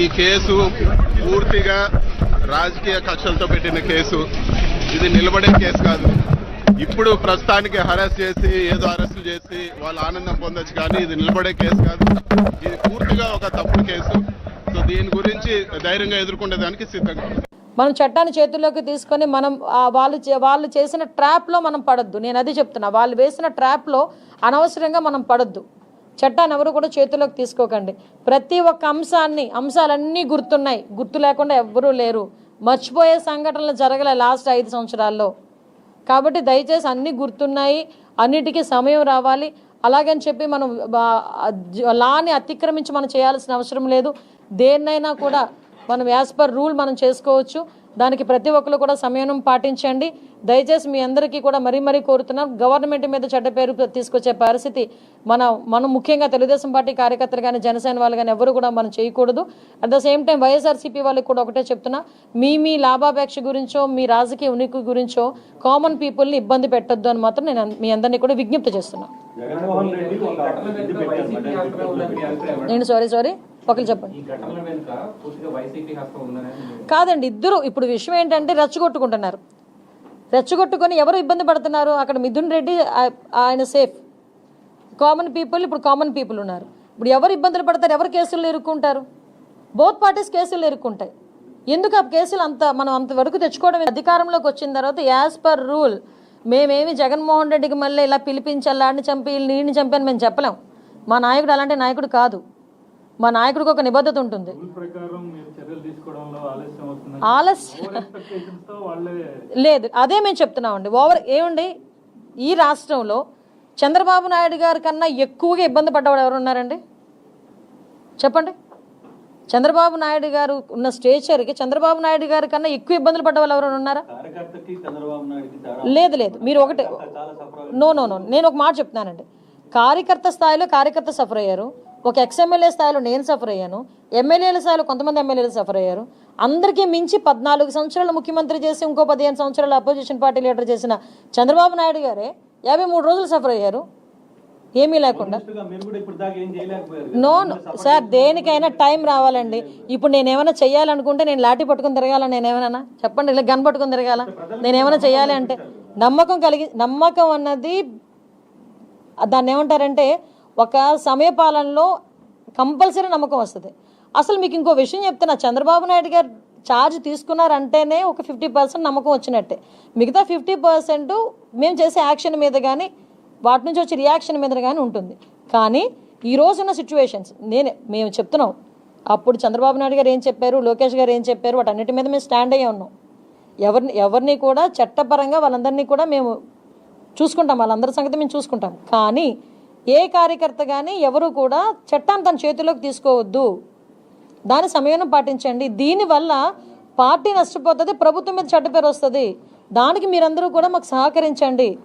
ఈ కేసు పూర్తిగా రాజకీయ కక్షలతో పెట్టిన కేసు. ఇది నిలబడే కేసు కాదు. ఇప్పుడు ప్రస్తుతానికి హరాస్ చేసి ఏదో అరెస్టు చేసి వాళ్ళు ఆనందం పొందొచ్చు కానీ ఇది నిలబడే కేసు కాదు. ఇది పూర్తిగా ఒక తప్పుడు కేసు. సో దీని గురించి ధైర్యంగా ఎదుర్కొనేదానికి సిద్ధంగా ఉంది. మనం చట్టాన్ని చేతుల్లోకి తీసుకొని మనం వాళ్ళు చే- వాళ్ళు చేసిన ట్రాప్లో మనం పడద్దు. నేను అది చెప్తున్నా. వాళ్ళు వేసిన ట్రాప్లో అనవసరంగా మనం పడద్దు. చట్టాన్ని ఎవరు కూడా చేతిలోకి తీసుకోకండి. ప్రతి ఒక్క అంశాన్ని అంశాలన్నీ గుర్తున్నాయి. గుర్తు లేకుండా ఎవ్వరూ లేరు. మర్చిపోయే సంఘటనలు జరగలే లాస్ట్ ఐదు సంవత్సరాల్లో. కాబట్టి దయచేసి అన్నీ గుర్తున్నాయి. అన్నిటికీ సమయం రావాలి. అలాగని చెప్పి మనం లాని అతిక్రమించి మనం చేయాల్సిన అవసరం లేదు. దేన్నైనా కూడా మనం యాజ్ పర్ రూల్ మనం చేసుకోవచ్చు. దానికి ప్రతి ఒక్కరు కూడా సమయం పాటించండి. దయచేసి మీ అందరికీ కూడా మరీ మరీ కోరుతున్నాం. గవర్నమెంట్ మీద చెడ్డ పేరు తీసుకొచ్చే పరిస్థితి మన మనం ముఖ్యంగా తెలుగుదేశం పార్టీ కార్యకర్తలు కానీ జనసేన వాళ్ళు కానీ ఎవరు కూడా మనం చేయకూడదు. At the same time YSRCP వాళ్ళకి కూడా ఒకటే చెప్తున్నా. మీ మీ లాభాపేక్ష గురించో మీ రాజకీయ ఉనికి గురించో కామన్ పీపుల్ని ఇబ్బంది పెట్టొద్దు అని మాత్రం నేను మీ అందరినీ కూడా విజ్ఞప్తి చేస్తున్నాను. నేను సారీ సారీ ఒకరు చెప్పండి. కాదండి ఇద్దరు ఇప్పుడు విషయం ఏంటంటే రెచ్చగొట్టుకుంటున్నారు. రెచ్చగొట్టుకొని ఎవరు ఇబ్బంది పడుతున్నారు? అక్కడ మిథున్ రెడ్డి ఆయన సేఫ్ కామన్ పీపుల్ ఇప్పుడు కామన్ పీపుల్ ఉన్నారు. ఇప్పుడు ఎవరు ఇబ్బందులు పడతారు? ఎవరు కేసులు ఇరుక్కుంటారు బోత్ పార్టీస్ కేసులు ఇరుక్కుంటాయి ఎందుకు ఆ కేసులు అంత మనం అంతవరకు తెచ్చుకోవడం అధికారంలోకి వచ్చిన తర్వాత యాజ్ పర్ రూల్ మేమేమి జగన్మోహన్ రెడ్డికి మళ్ళీ ఇలా పిలిపించి అల్లాడిని చంపి నీడిని చంపి అని మేము చెప్పలేం. మా నాయకుడు అలాంటి నాయకుడు కాదు. మా నాయకుడికి ఒక నిబద్ధత ఉంటుంది. ఆలస్యం లేదు అదే మేము చెప్తున్నామండి. ఓవర్ ఏమండి ఈ రాష్ట్రంలో చంద్రబాబు నాయుడు గారి కన్నా ఎక్కువగా ఇబ్బంది పడ్డవాడు ఎవరు ఉన్నారండి? చెప్పండి. చంద్రబాబు నాయుడు గారు ఉన్న స్టేచర్కి చంద్రబాబు నాయుడు గారి కన్నా ఎక్కువ ఇబ్బందులు పడ్డ వాళ్ళు ఎవరైనా ఉన్నారా లేదు లేదు. మీరు ఒకటే నో నో నో. నేను ఒక మాట చెప్తున్నానండి. కార్యకర్త స్థాయిలో కార్యకర్త సఫర్ అయ్యారు. ఒక ఎక్స్ఎమ్మెల్యే స్థాయిలో నేను సఫర్ అయ్యాను. ఎమ్మెల్యేల స్థాయిలో కొంతమంది ఎమ్మెల్యేలు సఫర్ అయ్యారు. అందరికీ మించి పద్నాలుగు సంవత్సరాలు ముఖ్యమంత్రి చేసి ఇంకో పదిహేను సంవత్సరాలు అపోజిషన్ పార్టీ లీడర్ చేసిన చంద్రబాబు నాయుడు గారే యాభై మూడు రోజులు సఫర్ అయ్యారు. ఏమీ లేకుండా. నో సార్ దేనికైనా టైం రావాలండి. ఇప్పుడు నేను ఏమైనా చెయ్యాలనుకుంటే నేను లాఠీ పట్టుకుని తిరగాల? నేను ఏమైనా? చెప్పండి ఇలా గన్ పట్టుకుని తిరగాల? నేను ఏమైనా చెయ్యాలి అంటే నమ్మకం కలిగి నమ్మకం అన్నది దాన్ని ఏమంటారంటే ఒక సమయపాలనలో కంపల్సరీ నమ్మకం వస్తుంది. అసలు మీకు ఇంకో విషయం చెప్తున్నా చంద్రబాబు నాయుడు గారు ఛార్జ్ తీసుకున్నారంటేనే ఒక ఫిఫ్టీ పర్సెంట్ నమ్మకం వచ్చినట్టే. మిగతా ఫిఫ్టీ పర్సెంట్ మేము చేసే యాక్షన్ మీద కానీ వాటి నుంచి వచ్చే రియాక్షన్ మీద కానీ ఉంటుంది. కానీ ఈ రోజున్న సిచ్యువేషన్స్ నేనే మేము చెప్తున్నాం. అప్పుడు చంద్రబాబు నాయుడు గారు ఏం చెప్పారు లోకేష్ గారు ఏం చెప్పారు వాటన్నిటి మీద మేము స్టాండ్ అయ్యే ఉన్నాం. ఎవరిని ఎవరిని కూడా చట్టపరంగా వాళ్ళందరినీ కూడా మేము చూసుకుంటాం వాళ్ళందరి సంగతి మేము చూసుకుంటాం. కానీ ఏ కార్యకర్త కానీ ఎవరు కూడా చట్టాన్ని తన చేతిలోకి తీసుకోవద్దు. దాని సమయం పాటించండి. దీనివల్ల పార్టీ నష్టపోతుంది ప్రభుత్వం మీద చెడ్డ పేరు వస్తుంది. దానికి మీరందరూ కూడా మాకు సహకరించండి.